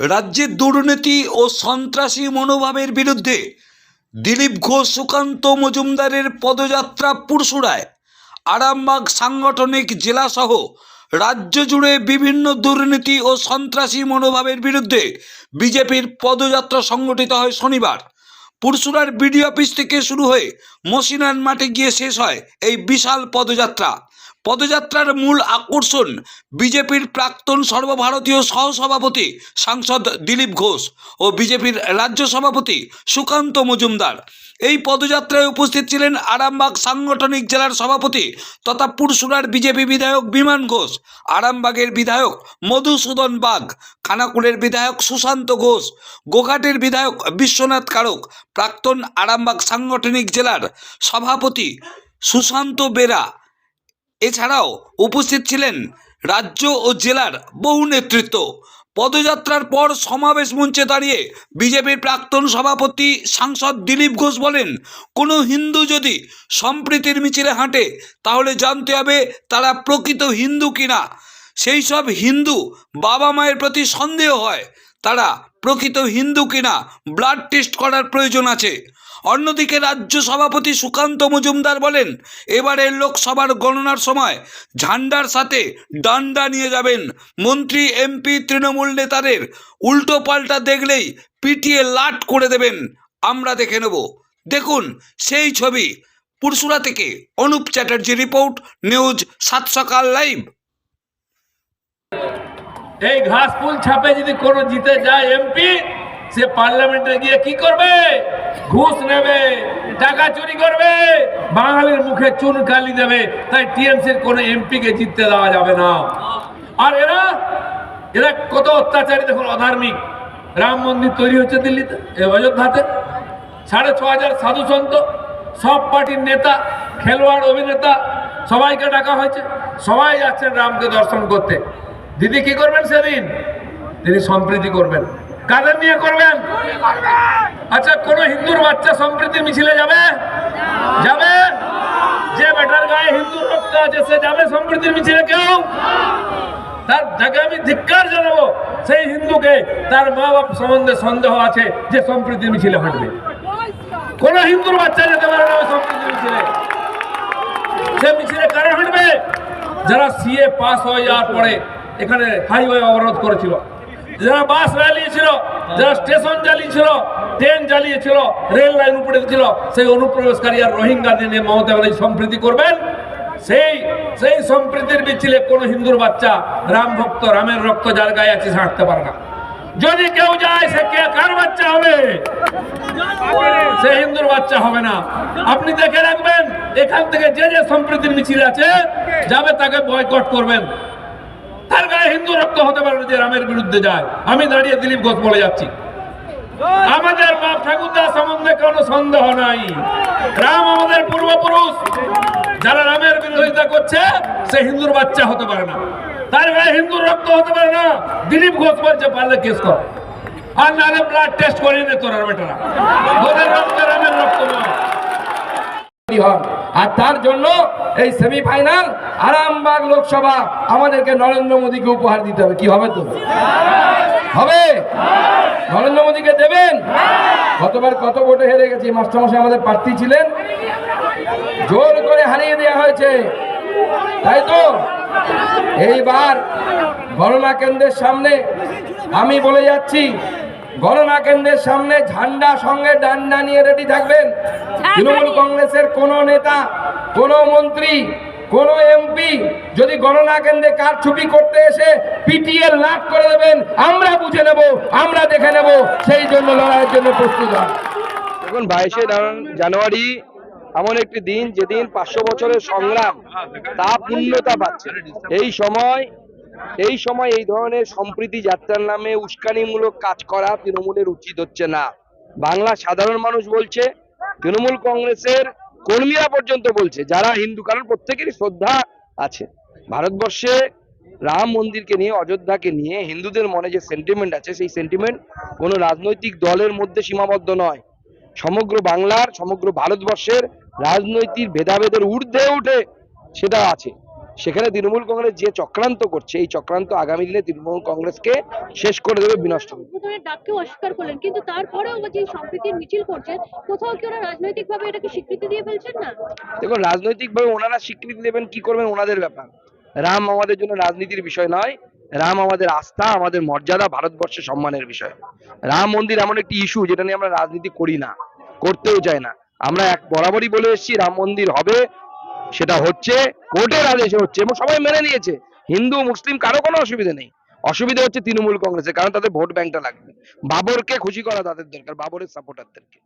রাজ্যের দুর্নীতি ও সন্ত্রাসী মনোভাবের বিরুদ্ধে দিলীপ ঘোষ, সুকান্ত মজুমদারের পদযাত্রা পুরসুরায়। আরামবাগ সাংগঠনিক জেলাসহ রাজ্য জুড়ে বিভিন্ন দুর্নীতি ও সন্ত্রাসী মনোভাবের বিরুদ্ধে বিজেপির পদযাত্রা সংগঠিত হয় শনিবার। পুরসুরার বিডিও অফিস থেকে শুরু হয়ে মসিনান মাঠে গিয়ে শেষ হয় এই বিশাল পদযাত্রা। পদযাত্রার মূল আকর্ষণ বিজেপির প্রাক্তন সর্বভারতীয় সহসভাপতি সাংসদ দিলীপ ঘোষ ও বিজেপির রাজ্য সভাপতি সুকান্ত মজুমদার। এই পদযাত্রায় উপস্থিত ছিলেন আরামবাগ সাংগঠনিক জেলার সভাপতি তথা পুরসুরার বিজেপি বিধায়ক বিমান ঘোষ, আরামবাগের বিধায়ক মধুসূদন বাগ, খানাকুলের বিধায়ক সুশান্ত ঘোষ, গোঘাটের বিধায়ক বিশ্বনাথ কারক প্রাক্তন আরামবাগ সাংগঠনিক জেলার সভাপতি সুশান্ত বেরা এছাড়াও উপস্থিত ছিলেন রাজ্য ও জেলার বহু নেতৃত্ব। পদযাত্রার পর সমাবেশ মঞ্চে দাঁড়িয়ে বিজেপির প্রাক্তন সভাপতি সাংসদ দিলীপ ঘোষ বলেন, কোনো হিন্দু যদি সম্প্রীতির মিছিলে হাঁটে, তাহলে জানতে হবে তারা প্রকৃত হিন্দু কিনা। সেই সব হিন্দু বাবা মায়ের প্রতি সন্দেহ হয়, তারা প্রকৃত হিন্দু কিনা, ব্লাড টেস্ট করার প্রয়োজন আছে। অন্যদিকে রাজ্য সভাপতি সুকান্ত মজুমদার বলেন, এবারের লোকসভার গণনার সময় ঝান্ডার সাথে ডান্ডা নিয়ে যাবেন। মন্ত্রী এমপি তৃণমূল নেতাদের উল্টো পাল্টা দেখলেই পিটিয়ে লাট করে দেবেন। আমরা দেখে নেব। দেখুন সেই ছবি। পুরসুরা থেকে অনুপ চ্যাটার্জি রিপোর্ট, নিউজ সাত সকাল লাইভ। এই ঘাস ফুল ছাপে যদি কোনো জিতে যায় এমপি সে পার্লামেন্টে গিয়ে কি করবে? ঘুষ নেবে, টাকা চুরি করবে, বাঙালির মুখে চুন কালি দেবে, তাই টিএমসির কোনো এমপি কে জিততে দেওয়া যাবে না। আর এরা এরা কত অত্যাচারী দেখুন, অধার্মিক। রাম মন্দির তৈরি হচ্ছে দিল্লিতে অযোধ্যাতে। সাড়ে ছ হাজার সাধু সন্ত, সব পার্টির নেতা, খেলোয়াড়, অভিনেতা, সবাইকে ডাকা হয়েছে। সবাই যাচ্ছেন রামকে দর্শন করতে। দিদি কি করবেন সেদিন? তিনি সম্প্রীতি করবেন। কাদের নিয়ে করবেন? আচ্ছা কোন হিন্দুর বাচ্চা সম্প্রীতি মিছিলে যাবে? যাবে? যে বেটার গায়ে হিন্দুর রক্ত আছে, সে যাবে সম্প্রীতির মিছিলে কেউ? তার যাকে আমি ধিক্কার জানাব, সেই হিন্দুকে তার মা বাপ সম্বন্ধে সন্দেহ আছে যে সম্প্রীতি মিছিলে হাঁটবে। কোন হিন্দুর বাচ্চা যেতে পারে না ওই সম্প্রীতি মিছিলে। সে মিছিলে কারা হাঁটবে? যারা সিএ পাস হয়ে যাওয়ার পরে এখানে হাইওয়ে অবরোধ করেছিল। যারা বাস জ্বালিয়েছিল যারা স্টেশন জ্বালিয়েছিল ট্রেন জ্বালিয়েছিল রেল লাইন উপরে ছিল, সেই অনুপ্রবেশকারী আর রোহিঙ্গাদের নিয়ে মমতা ব্যানার্জি সম্প্রীতি করবেন। সেই সেই সম্প্রীতির মিছিলে কোন হিন্দুর বাচ্চা রাম ভক্ত, রামের রক্ত যার গায়ে আছে হাঁটতে পারে না। যদি কেউ যায়, সে কে, কার বাচ্চা হবে? সে হিন্দুর বাচ্চা হবে না। আপনি দেখে রাখবেন, এখান থেকে যে যে সম্প্রীতির মিছিল আছে, যাবে তাকে বয়কট করবেন। তার গায়ে হিন্দু রক্ত হতে পারে যে রামের বিরুদ্ধে যায়। আমি দাঁড়িয়ে দিলীপ ঘোষ বলে যাচ্ছি। আমাদের বাপ ঠাকুরদা সম্বন্ধে কোনো সন্দেহ নাই। রাম আমাদের পূর্বপুরুষ। যারা রামের বিরোধিতা করছে, সে হিন্দুর বাচ্চা হতে পারে না। তার গায়ে হিন্দুর রক্ত হতে পারে না। দিলীপ ঘোষ বলছে, পারলে কেস কর। আর নাহলে ব্লাড টেস্ট করিয়ে নে তোরা বেটারা। ওদের রক্ত রামের রক্ত নয়। আর তার জন্য এই সেমিফাইনাল আরামবাগ লোকসভা আমাদেরকে নরেন্দ্র মোদীকে উপহার দিতে হবে। কি হবে তো? হবে? নরেন্দ্র মোদীকে দেবেন? গতবার কত ভোটে হেরে গেছি মাস্টারমশাই আমাদের প্রার্থী ছিলেন। জোর করে হারিয়ে দেওয়া হয়েছে। তাই তো? এইবার গণনা কেন্দ্রের সামনে আমি বলে যাচ্ছি গণনা কেন্দ্রের সামনে ঝান্ডা সঙ্গে ডান্ডা নিয়ে রেডি থাকবেন। তৃণমূল কংগ্রেসের কোন নেতা কোন মন্ত্রী কোন এমপি যদি গণনা কেন্দ্রে কার কারচুপি করতে এসে পিটিএ লাভ করে দেবেন, আমরা বুঝে নেব, আমরা দেখে নেব, সেই জন্য লড়াইয়ের জন্য প্রস্তুত দেখুন, বাইশে জানুয়ারি এমন একটি দিন, যেদিন পাঁচশো বছরের সংগ্রাম তা পূর্ণতা পাচ্ছে। এই সময় এই সময় এই ধরনের সম্প্রীতি যাত্রার নামে উস্কানিমূলক কাজ করা তৃণমূলের উচিত হচ্ছে না। বাংলা সাধারণ মানুষ বলছে, তৃণমূল কংগ্রেসের কর্মীরা পর্যন্ত বলছে, যারা হিন্দু, কারণ প্রত্যেকেরই শ্রদ্ধা আছে। ভারতবর্ষে রাম মন্দিরকে নিয়ে, অযোধ্যাকে নিয়ে হিন্দুদের মনে যে সেন্টিমেন্ট আছে, সেই সেন্টিমেন্ট কোনো রাজনৈতিক দলের মধ্যে সীমাবদ্ধ নয়। সমগ্র বাংলার, সমগ্র ভারতবর্ষের রাজনৈতিক ভেদাভেদের ঊর্ধ্বে উঠে সেটা আছে। সেখানে তৃণমূল কংগ্রেস যে চক্রান্ত করছে এই চক্রান্ত আগামী দিনে তৃণমূল কংগ্রেসকে শেষ করে দেবে বিনষ্ট ডাককেও অস্বীকার করলেন কিন্তু তারপরেও যে সম্প্রীতির মিছিল করছেন কোথাও কি ওরা রাজনৈতিকভাবে এটাকে স্বীকৃতি দিয়ে ফেলছেন না? দেখুন রাজনৈতিকভাবে ওনারা স্বীকৃতি দেবেন কি করবেন ওনাদের ব্যাপার। রাম আমাদের জন্য রাজনীতির বিষয় নয় রাম আমাদের আস্থা আমাদের মর্যাদা ভারতবর্ষের সম্মানের বিষয়। রাম মন্দির এমন একটি ইস্যু যেটা নিয়ে আমরা রাজনীতি করি না করতেও চাই না। আমরা এক বরাবরই বলে এসেছি রাম মন্দির হবে সেটা হচ্ছে কোর্টের আদেশে হচ্ছে এবং সবাই মেনে নিয়েছে। হিন্দু, মুসলিম, কারও কোনো অসুবিধা নেই। অসুবিধা হচ্ছে তৃণমূল কংগ্রেসের, কারণ তাদের ভোট ব্যাংকটা লাগবে। বাবরকে খুশি করা তাদের দরকার, বাবরের সাপোর্টারদেরকে